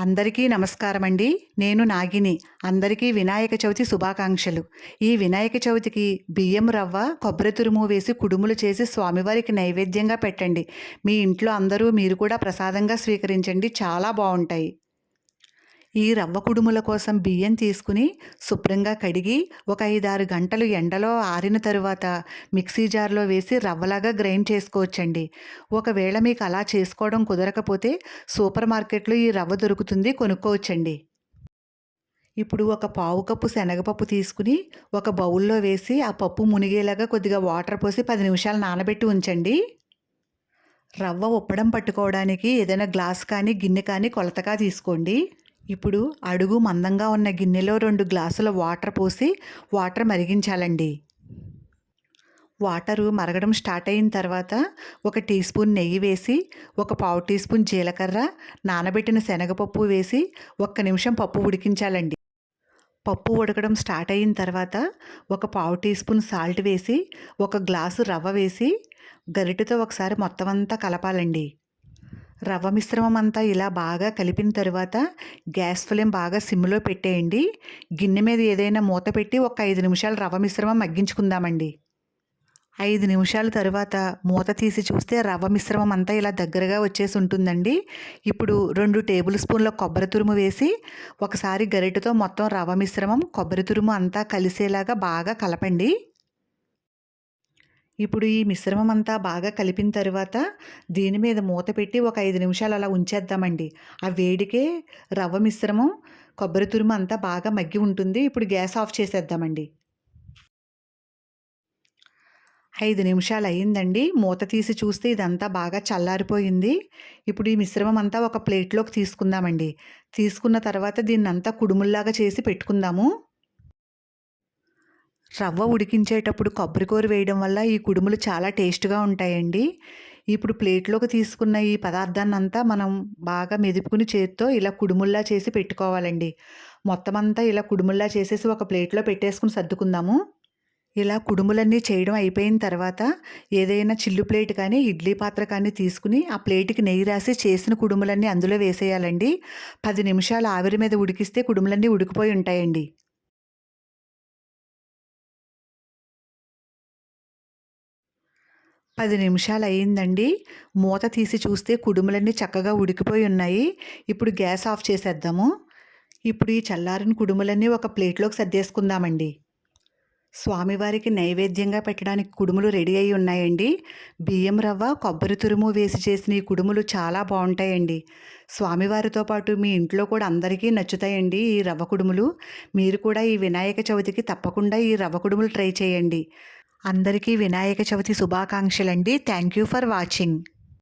అందరికీ నమస్కారం అండి నేను నాగిని. అందరికీ వినాయక చవితి శుభాకాంక్షలు. ఈ వినాయక చవితికి బియ్యం రవ్వ కొబ్బరి తురుము వేసి కుడుములు చేసి స్వామివారికి నైవేద్యంగా పెట్టండి. మీ ఇంట్లో అందరూ మీరు కూడా ప్రసాదంగా స్వీకరించండి. చాలా బాగుంటాయి. ఈ రవ్వ కుడుముల కోసం బియ్యం తీసుకుని శుభ్రంగా కడిగి ఒక ఐదారు గంటలు ఎండలో ఆరిన తరువాత మిక్సీ జార్లో వేసి రవ్వలాగా గ్రైండ్ చేసుకోవచ్చండి. ఒకవేళ మీకు అలా చేసుకోవడం కుదరకపోతే సూపర్ మార్కెట్లో ఈ రవ్వ దొరుకుతుంది కొనుక్కోవచ్చండి. ఇప్పుడు ఒక పావు కప్పు శనగపప్పు తీసుకుని ఒక బౌల్లో వేసి ఆ పప్పు మునిగేలాగా కొద్దిగా వాటర్ పోసి పది నిమిషాలు నానబెట్టి ఉంచండి. రవ్వ ఉప్పడం పట్టుకోవడానికి ఏదైనా గ్లాస్ కానీ గిన్నె కానీ కొలతగా తీసుకోండి. ఇప్పుడు అడుగు మందంగా ఉన్న గిన్నెలో రెండు గ్లాసుల వాటర్ పోసి వాటర్ మరిగించాలండి. వాటరు మరగడం స్టార్ట్ అయిన తర్వాత ఒక టీ స్పూన్ నెయ్యి వేసి ఒక పావు టీ స్పూన్ జీలకర్ర నానబెట్టిన శనగపప్పు వేసి ఒక్క నిమిషం పప్పు ఉడికించాలండి. పప్పు ఉడకడం స్టార్ట్ అయిన తర్వాత ఒక పావు టీ స్పూన్ సాల్ట్ వేసి ఒక గ్లాసు రవ్వ వేసి గరిటెతో ఒకసారి మొత్తం అంతా కలపాలండి. రవ్వ మిశ్రమం అంతా ఇలా బాగా కలిపిన తరువాత గ్యాస్ ఫ్లేమ్ బాగా సిమ్లో పెట్టేయండి. గిన్నె మీద ఏదైనా మూత పెట్టి ఒక ఐదు నిమిషాలు రవ్వ మిశ్రమం మగ్గించుకుందామండి. ఐదు నిమిషాల తర్వాత మూత తీసి చూస్తే రవ్వ మిశ్రమం అంతా ఇలా దగ్గరగా వచ్చేసి ఉంటుందండి. ఇప్పుడు రెండు టేబుల్ స్పూన్ల కొబ్బరి తురుము వేసి ఒకసారి గరిటెతో మొత్తం రవ్వ మిశ్రమం కొబ్బరి తురుము అంతా కలిసేలాగా బాగా కలపండి. ఇప్పుడు ఈ మిశ్రమం అంతా బాగా కలిపిన తర్వాత దీని మీద మూత పెట్టి ఒక ఐదు నిమిషాలు అలా ఉంచేద్దామండి. ఆ వేడికే రవ్వ మిశ్రమం కొబ్బరి తురుము అంతా బాగా మగ్గి ఉంటుంది. ఇప్పుడు గ్యాస్ ఆఫ్ చేసేద్దామండి. ఐదు నిమిషాలు అయ్యిందండి. మూత తీసి చూస్తే ఇదంతా బాగా చల్లారిపోయింది. ఇప్పుడు ఈ మిశ్రమం అంతా ఒక ప్లేట్లోకి తీసుకుందామండి. తీసుకున్న తర్వాత దీన్నంతా కుడుముల్లాగా చేసి పెట్టుకుందాము. రవ్వ ఉడికించేటప్పుడు కొబ్బరికూర వేయడం వల్ల ఈ కుడుములు చాలా టేస్ట్గా ఉంటాయండి. ఇప్పుడు ప్లేట్లోకి తీసుకున్న ఈ పదార్థాన్ని అంతా మనం బాగా మెదుపుకుని చేత్తో ఇలా కుడుముల్లా చేసి పెట్టుకోవాలండి. మొత్తం అంతా ఇలా కుడుముల్లా చేసేసి ఒక ప్లేట్లో పెట్టేసుకుని సర్దుకుందాము. ఇలా కుడుములన్నీ చేయడం అయిపోయిన తర్వాత ఏదైనా చిల్లు ప్లేట్ కానీ ఇడ్లీ పాత్ర కానీ తీసుకుని ఆ ప్లేట్కి నెయ్యి రాసి చేసిన కుడుములన్నీ అందులో వేసేయాలండి. పది నిమిషాలు ఆవిరి మీద ఉడికిస్తే కుడుములన్నీ ఉడికిపోయి ఉంటాయండి. పది నిమిషాలు అయ్యిందండి మూత తీసి చూస్తే కుడుములన్నీ చక్కగా ఉడికిపోయి ఉన్నాయి. ఇప్పుడు గ్యాస్ ఆఫ్ చేసేద్దాము. ఇప్పుడు ఈ చల్లారిన కుడుములన్నీ ఒక ప్లేట్లోకి సర్దేసుకుందామండి. స్వామివారికి నైవేద్యంగా పెట్టడానికి కుడుములు రెడీ అయి ఉన్నాయండి. బియ్యం రవ్వ కొబ్బరి తురుము వేసి చేసిన ఈ కుడుములు చాలా బాగుంటాయండి. స్వామివారితో పాటు మీ ఇంట్లో కూడా అందరికీ నచ్చుతాయండి ఈ రవ్వ కుడుములు. మీరు కూడా ఈ వినాయక చవితికి తప్పకుండా ఈ రవ్వ కుడుములు ట్రై చేయండి. అందరికీ Vinayaka Chavithi శుభాకాంక్షలండి. Thank you for watching